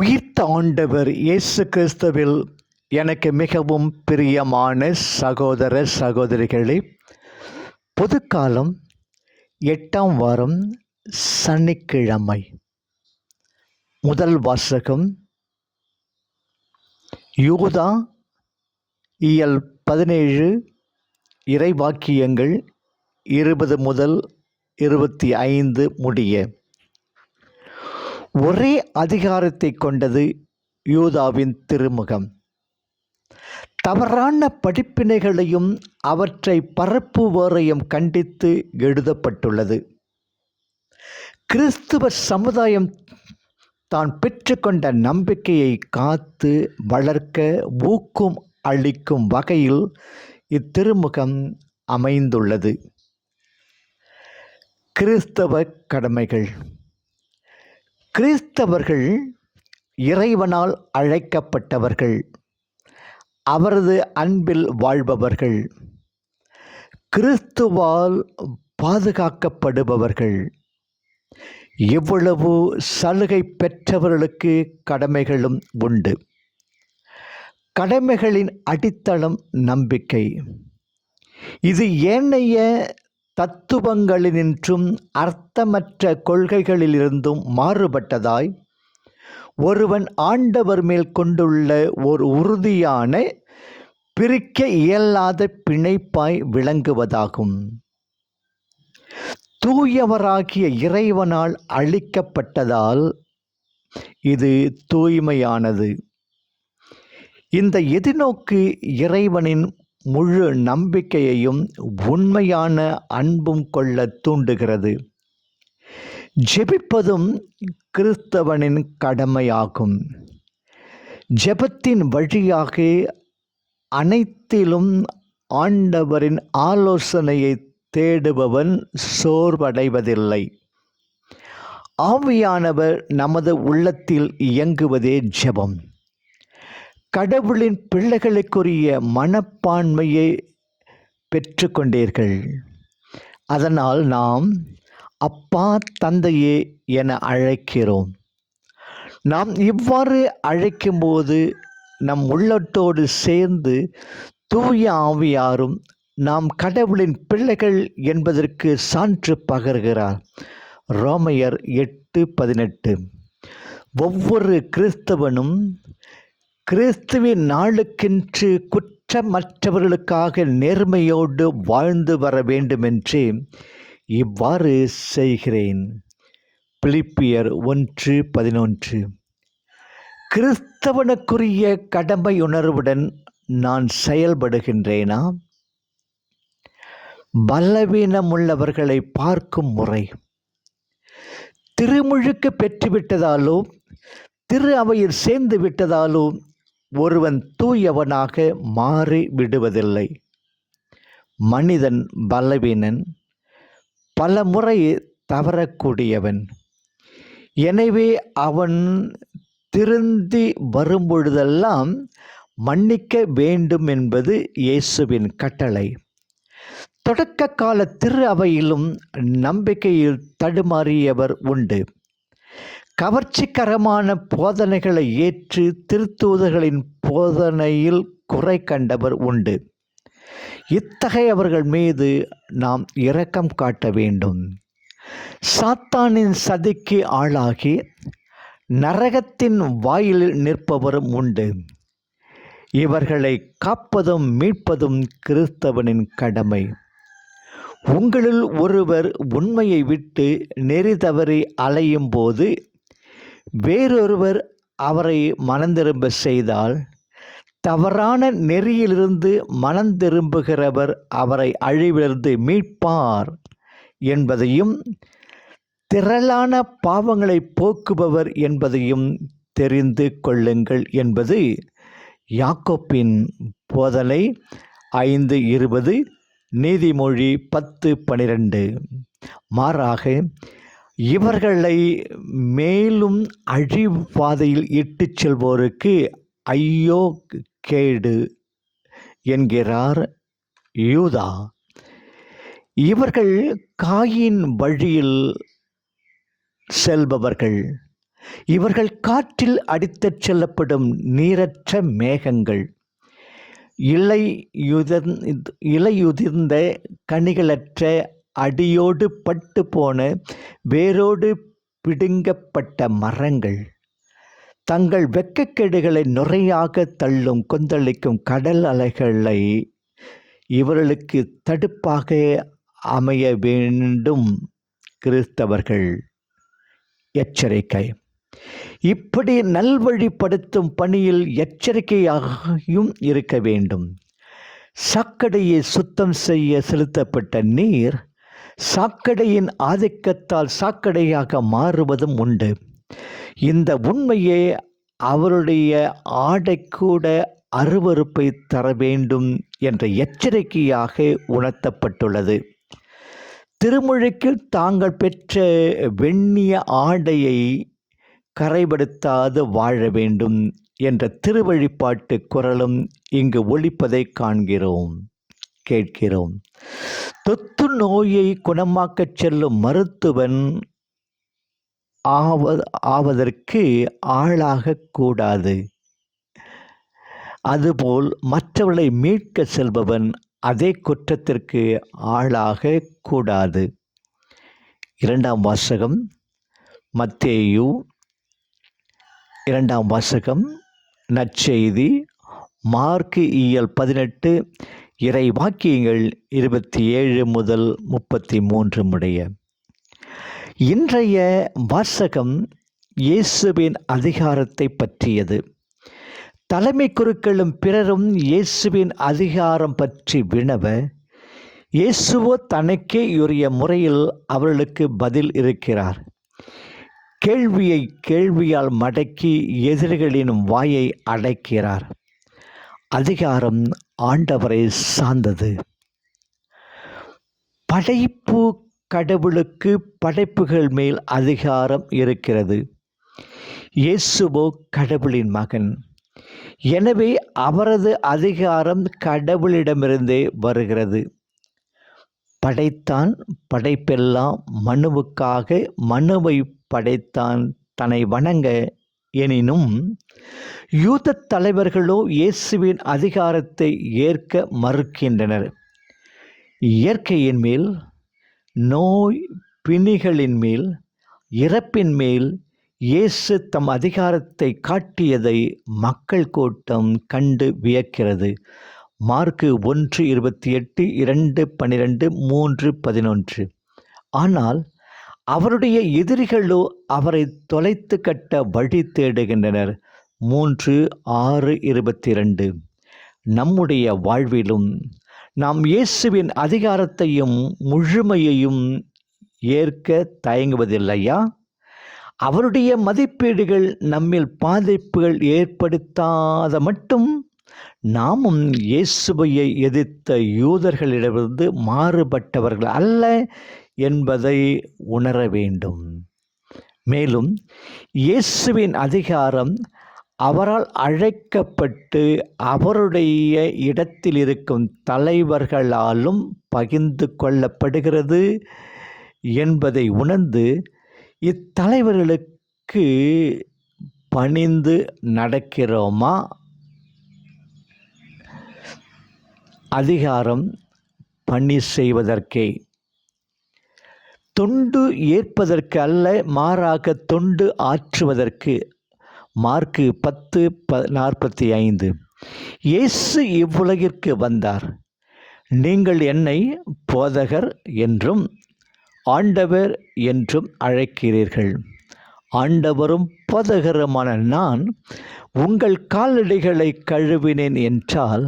உயிர்த்த ஆண்டவர் இயேசு கிறிஸ்துவில் எனக்கு மிகவும் பிரியமான சகோதர சகோதரிகளே பொதுக்காலம் எட்டாம் வாரம் சனிக்கிழமை. முதல் வாசகம் யூதா இயல் பதினேழு இறைவாக்கியங்கள் இருபது முதல் இருபத்தி ஐந்து முடிய. ஒரே அதிகாரத்தை கொண்டது யூதாவின் திருமுகம். தவறான படிப்பினைகளையும் அவற்றை பரப்புவோரையும் கண்டித்து எழுதப்பட்டுள்ளது. கிறிஸ்துவ சமுதாயம் தான் பெற்றுக்கொண்ட நம்பிக்கையை காத்து வளர்க்க ஊக்கம் அளிக்கும் வகையில் இத்திருமுகம் அமைந்துள்ளது. கிறிஸ்தவ கடமைகள். கிறிஸ்தவர்கள் இறைவனால் அழைக்கப்பட்டவர்கள் அவரது அன்பில் வாழ்பவர்கள் கிறிஸ்துவால் பாதுகாக்கப்படுபவர்கள். எவ்வளவு சலுகை பெற்றவர்களுக்கு கடமைகளும் உண்டு. கடமைகளின் அடித்தளம் நம்பிக்கை. இது ஏனைய தத்துவங்களினின்றும் அர்த்தமற்ற கொள்கைகளிலிருந்தும் மாறுபட்டதாய் ஒருவன் ஆண்டவர் மேல் கொண்டுள்ள ஒரு உறுதியான பிரிக்க இயலாத பிணைப்பாய் விளங்குவதாகும். தூயவராகிய இறைவனால் அளிக்கப்பட்டதால் இது தூய்மையானது. இந்த எதிர்நோக்கு இறைவனின் முழு நம்பிக்கையையும் உண்மையான அன்பும் கொள்ள தூண்டுகிறது. ஜெபிப்பதும் கிறிஸ்தவனின் கடமையாகும். ஜெபத்தின் வழியாக அனைத்திலும் ஆண்டவரின் ஆலோசனையை தேடுபவன் சோர்வடைவதில்லை. ஆவியானவர் நமது உள்ளத்தில் இயங்குவதே ஜெபம். கடவுளின் பிள்ளைகளுக்குரிய மனப்பான்மையை பெற்றுக்கொண்டீர்கள். அதனால் நாம் அப்பா தந்தையே என அழைக்கிறோம். நாம் இவ்வாறு அழைக்கும்போது நம் உள்ளத்தோடு சேர்ந்து தூய ஆவியாரும் நாம் கடவுளின் பிள்ளைகள் என்பதற்கு சான்று பகர்கிறார். ரோமையர் எட்டு பதினெட்டு. ஒவ்வொரு கிறிஸ்தவனும் கிறிஸ்துவின் நாளுக்கென்று குற்றமற்றவர்களுக்காக நேர்மையோடு வாழ்ந்து வர வேண்டுமென்று இவ்வாறு செய்கிறேன். பிலிப்பியர் ஒன்று பதினொன்று. கிறிஸ்தவனுக்குரிய கடமையுணர்வுடன் நான் செயல்படுகின்றேனா? பலவீனமுள்ளவர்களை பார்க்கும் முறை. திருமுழுக்கு பெற்றுவிட்டதாலோ திரு அவையில் சேர்ந்து விட்டதாலோ ஒருவன் தூயவனாக மாறி விடுவதில்லை. மனிதன் பலவீனன் பல முறை தவறக்கூடியவன். எனவே அவன் திருந்தி வரும்பொழுதெல்லாம் மன்னிக்க வேண்டும் என்பது இயேசுவின் கட்டளை. தொடக்க கால திரு அவையிலும் நம்பிக்கையில் தடுமாறியவர் உண்டு. கவர்ச்சிகரமான போதனைகளை ஏற்று திருத்தூதர்களின் போதனையில் குறை கண்டவர் உண்டு. இத்தகையவர்கள் மீது நாம் இரக்கம் காட்ட வேண்டும். சாத்தானின் சதிக்கு ஆளாகி நரகத்தின் வாயிலில் நிற்பவரும் உண்டு. இவர்களை காப்பதும் மீட்பதும் கிறிஸ்தவனின் கடமை. உங்களில் ஒருவர் உண்மையை விட்டு நெறி தவறி அலையும் போது வேறொருவர் அவரை மனந்திரும்ப செய்தால் தவறான நெறியிலிருந்து மனந்திரும்புகிறவர் அவரை அழிவிலிருந்து மீட்பார் என்பதையும் திரளான பாவங்களை போக்குபவர் என்பதையும் தெரிந்து கொள்ளுங்கள் என்பது யாக்கோப்பின் போதனை. ஐந்து இருபது நீதிமொழி பத்து பனிரெண்டு. மாறாக இவர்களை மேலும் அழிவாதையில் இட்டுச் செல்வோருக்கு ஐயோ கேடு என்கிறார் யூதா. இவர்கள் காயின் வழியில் செல்பவர்கள். இவர்கள் காற்றில் அடித்துச் செல்லப்படும் நீரற்ற மேகங்கள். இலையுதிர் இலையுதிர்ந்த கனிகளற்ற அடியோடு பட்டு போன வேரோடு பிடுங்கப்பட்ட மரங்கள். தங்கள் வெக்கக்கேடுகளை நுரையாக தள்ளும் கொந்தளிக்கும் கடல் அலைகளை இவர்களுக்கு தடுப்பாக அமைய வேண்டும் கிறிஸ்தவர்கள். எச்சரிக்கை. இப்படி நல்வழிப்படுத்தும் பணியில் எச்சரிக்கையாகவும் இருக்க வேண்டும். சாக்கடையை சுத்தம் செய்ய செலுத்தப்பட்ட நீர் சாக்கடையின் ஆதிக்கத்தால் சாக்கடையாக மாறுவதும் உண்டு. இந்த உண்மையே அவருடைய ஆடைக்கூட அருவறுப்பை அருவருப்பை தர வேண்டும் என்ற எச்சரிக்கையாக உணர்த்தப்பட்டுள்ளது. திருமொழிக்கு தாங்கள் பெற்ற வெண்ணிய ஆடையை கரைபடுத்தாது வாழ வேண்டும் என்ற திருவழிப்பாட்டு குரலும் இங்கு ஒழிப்பதை காண்கிறோம் கேட்கிறோம். தொத்து நோயை குணமாக்கச் செல்லும் மருத்துவன் ஆவ ஆவதற்கு ஆளாகக்கூடாது அதுபோல் மற்றவர்களை மீட்க செல்பவன் அதே குற்றத்திற்கு ஆளாக கூடாது. இரண்டாம் வாசகம் மத்தேயு. இரண்டாம் வாசகம் நற்செய்தி மார்க்கு இயல் பதினெட்டு இறை வாக்கியங்கள் இருபத்தி ஏழு முதல் முப்பத்தி மூன்று முடிய. இன்றைய வாசகம் இயேசுவின் அதிகாரத்தை பற்றியது. தலைமை குருக்களும் பிறரும் இயேசுவின் அதிகாரம் பற்றி வினவ இயேசுவோ தனக்கே உரிய முறையில் அவர்களுக்கு பதில் இருக்கிறார். கேள்வியை கேள்வியால் மடக்கி எதிரிகளின் வாயை அடைக்கிறார். அதிகாரம் ஆண்டவரை சார்ந்தது. படைப்பு கடவுளுக்கு படைப்புகள் மேல் அதிகாரம் இருக்கிறது. இயேசுவோ கடவுளின் மகன். எனவே அவரது அதிகாரம் கடவுளிடமிருந்தே வருகிறது. படைத்தான் படைப்பெல்லாம் மனுவுக்காக மனுவை படைத்தான் தன்னை வணங்க எனினும் யூத தலைவர்களோ இயேசுவின் அதிகாரத்தை ஏற்க மறுக்கின்றனர். இயற்கையின் மேல் நோய் பிணிகளின் மேல் இறப்பின் மேல் இயேசு தம் அதிகாரத்தை காட்டியதை மக்கள் கூட்டம் கண்டு வியக்கிறது. மார்க்கு ஒன்று இருபத்தி எட்டு இரண்டு பன்னிரெண்டு மூன்று பதினொன்று. ஆனால் அவருடைய எதிரிகளோ அவரை தொலைத்து கட்ட வழி தேடுகின்றனர். மூன்று ஆறு இருபத்தி ரெண்டு நம்முடைய வாழ்விலும் நாம் இயேசுவின் அதிகாரத்தையும் முழுமையையும் ஏற்க தயங்குவதில்லையா? அவருடைய மதிப்பீடுகள் நம்மில் பாதிப்புகள் ஏற்படுத்தாத மட்டும் நாமும் இயேசுவையை எதிர்த்த யூதர்களிடமிருந்து மாறுபட்டவர்கள் அல்ல என்பதை உணர வேண்டும். மேலும் இயேசுவின் அதிகாரம் அவரால் அழைக்கப்பட்டு அவருடைய இடத்தில் இருக்கும் தலைவர்களாலும் பகிர்ந்து கொள்ளப்படுகிறது என்பதை உணர்ந்து இத்தலைவர்களுக்கு பணிந்து நடக்கிறோமா? அதிகாரம் பணி செய்வதற்கே. தொண்டு ஏற்பதற்கு அல்ல மாறாக தொண்டு ஆற்றுவதற்கு. மார்க்கு பத்து ப நாற்பத்தி ஐந்து இயேசு இவ்வுலகிற்கு வந்தார். நீங்கள் என்னை போதகர் என்றும் ஆண்டவர் என்றும் அழைக்கிறீர்கள். ஆண்டவரும் போதகருமான நான் உங்கள் காலடிகளை கழுவினேன் என்றால்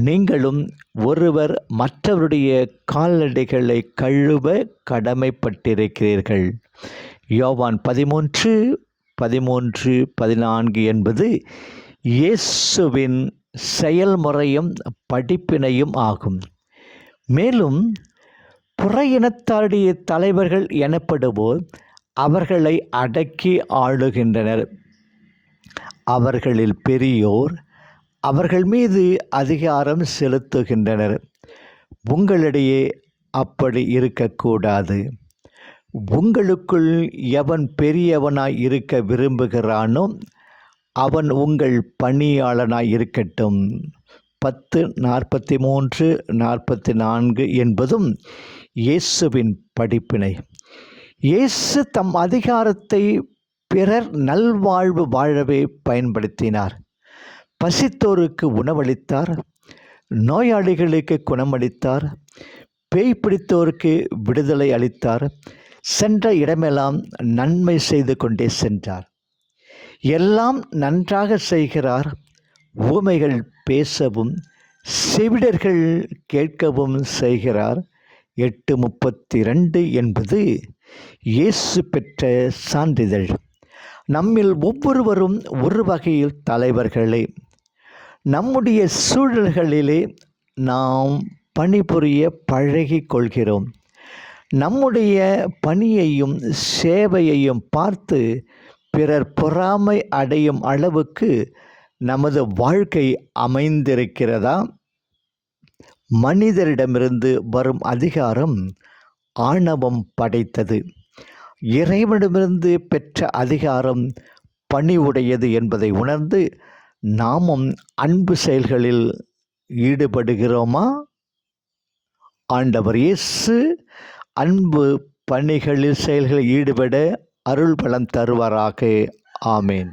நீங்களும் ஒருவர் மற்றவருடைய கால்நடைகளை கழுவ கடமைப்பட்டிருக்கிறீர்கள். யோவான் பதிமூன்று பதிமூன்று பதினான்கு என்பது இயேசுவின் செயல்முறையும் படிப்பினையும் ஆகும். மேலும் புற இனத்தாருடைய தலைவர்கள் எனப்படுவோர் அவர்களை அடக்கி ஆளுகின்றனர். அவர்களில் பெரியோர் அவர்கள் மீது அதிகாரம் செலுத்துகின்றனர். உங்களிடையே அப்படி இருக்கக்கூடாது. உங்களுக்குள் எவன் பெரியவனாய் இருக்க விரும்புகிறானோ அவன் உங்கள் பணியாளனாய் இருக்கட்டும். பத்து நாற்பத்தி மூன்று நாற்பத்தி நான்கு என்பதும் இயேசுவின் படிப்பினை. இயேசு தம் அதிகாரத்தை பிறர் நல்வாழ்வு வாழவே பயன்படுத்தினார். பசித்தோருக்கு உணவளித்தார் நோயாளிகளுக்கு குணமளித்தார் பேய் பிடித்தோருக்கு விடுதலை அளித்தார் சென்ற இடமெல்லாம் நன்மை செய்து கொண்டே சென்றார். எல்லாம் நன்றாக செய்கிறார் ஊமைகள் பேசவும் செவிடர்கள் கேட்கவும் செய்கிறார். எட்டு முப்பத்தி ரெண்டு என்பது இயேசு பெற்ற சான்றிதழ். நம்மில் ஒவ்வொருவரும் ஒரு வகையில் தலைவர்களே. நம்முடைய சூழல்களிலே நாம் பணிபுரிய பழகி கொள்கிறோம் நம்முடைய பணியையும் சேவையையும் பார்த்து பிறர் பொறாமை அடையும் அளவுக்கு நமது வாழ்க்கை அமைந்திருக்கிறதா? மனிதரிடமிருந்து வரும் அதிகாரம் ஆணவம் படைத்தது. இறைவனிடமிருந்து பெற்ற அதிகாரம் பணிவுடையது என்பதை உணர்ந்து நாமும் அன்பு செயல்களில் ஈடுபடுகிறோமா? ஆண்டவர் இயேசு அன்பு பணிகளில் செயல்களில் ஈடுபட அருள் பலம் தருவாராக. ஆமேன்.